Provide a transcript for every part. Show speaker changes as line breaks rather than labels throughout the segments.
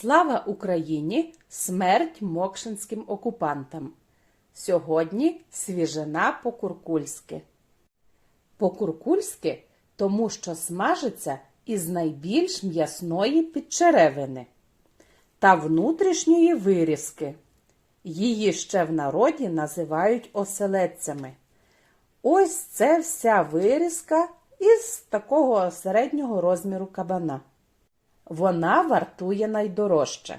Слава Україні! Смерть мокшинським окупантам! Сьогодні свіжина по-куркульськи. По-куркульськи, тому що смажиться із найбільш м'ясної підчеревини та внутрішньої вирізки. Її ще в народі називають оселедцями. Ось це вся вирізка із такого середнього розміру кабана. Вона вартує найдорожче.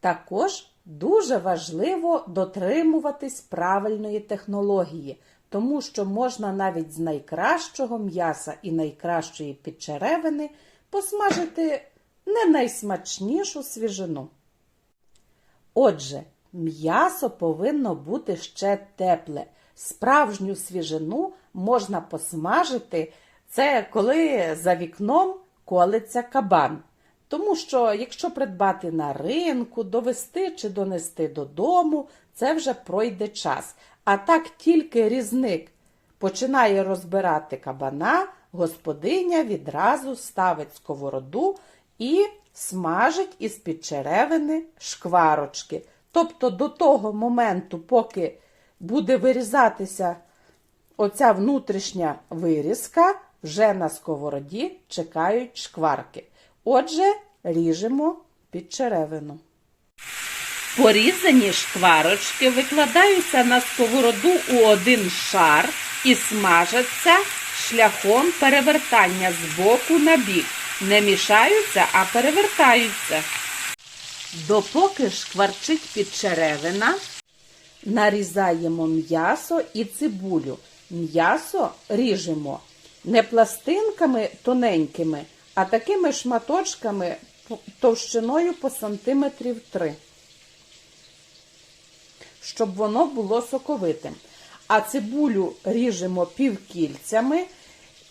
Також дуже важливо дотримуватись правильної технології, тому що можна навіть з найкращого м'яса і найкращої підчеревини посмажити не найсмачнішу свіжину. Отже, м'ясо повинно бути ще тепле. Справжню свіжину можна посмажити це коли за вікном колиться кабан. Тому що, якщо придбати на ринку, довести чи донести додому, це вже пройде час. А так тільки різник починає розбирати кабана, господиня відразу ставить сковороду і смажить із під черевини шкварочки. Тобто до того моменту, поки буде вирізатися оця внутрішня вирізка, вже на сковороді чекають шкварки. Отже, ріжемо під черевину. Порізані шкварочки викладаються на сковороду у один шар і смажаться шляхом перевертання з боку на бік. Не мішаються, а перевертаються. Допоки шкварчить підчеревина, нарізаємо м'ясо і цибулю. М'ясо ріжемо не пластинками тоненькими, а такими шматочками товщиною по сантиметрів 3, щоб воно було соковитим. А цибулю ріжемо півкільцями,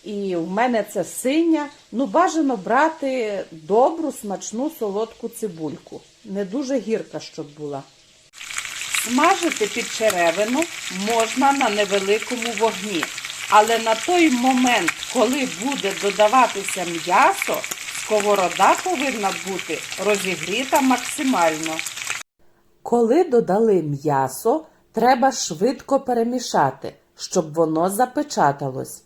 і в мене це синя. Ну, бажано брати добру, смачну солодку цибульку. Не дуже гірка, щоб була. Смажити під черевину можна на невеликому вогні. Але на той момент, коли буде додаватися м'ясо, сковорода повинна бути розігріта максимально. Коли додали м'ясо, треба швидко перемішати, щоб воно запечаталось.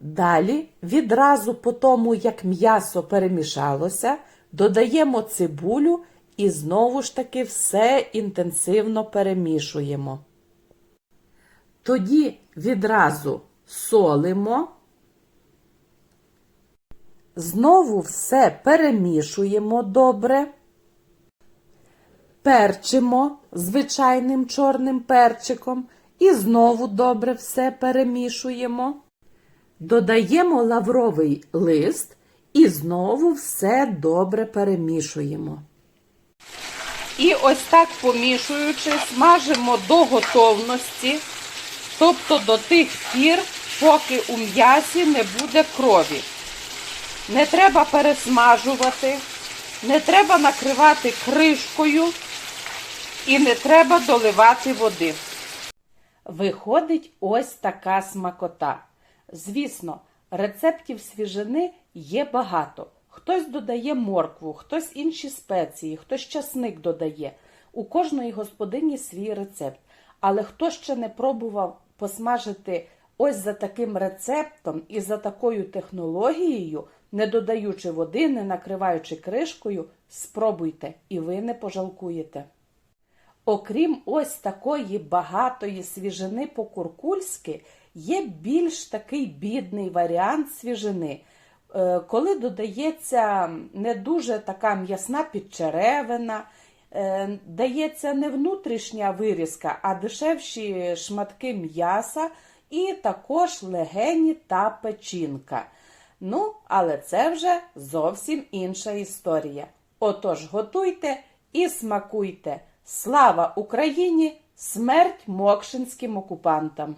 Далі, відразу по тому, як м'ясо перемішалося, додаємо цибулю і знову ж таки все інтенсивно перемішуємо. Тоді відразу солимо, знову все перемішуємо добре, перчимо звичайним чорним перчиком і знову добре все перемішуємо. Додаємо лавровий лист і знову все добре перемішуємо. І ось так помішуючи, смажимо до готовності, тобто до тих пір, поки у м'ясі не буде крові. Не треба пересмажувати, не треба накривати кришкою і не треба доливати води. Виходить ось така смакота. Звісно, рецептів свіжини є багато. Хтось додає моркву, хтось інші спеції, хтось часник додає. У кожної господині свій рецепт. Але хто ще не пробував посмажити ось за таким рецептом і за такою технологією, не додаючи води, не накриваючи кришкою, спробуйте, і ви не пожалкуєте. Окрім ось такої багатої свіжини по-куркульськи, є більш такий бідний варіант свіжини, е, коли додається не дуже така м'ясна підчеревина, е, дається не внутрішня вирізка, а дешевші шматки м'яса і також легені та печінка. Ну, але це вже зовсім інша історія. Отож, готуйте і смакуйте! Слава Україні! Смерть мокшинським окупантам!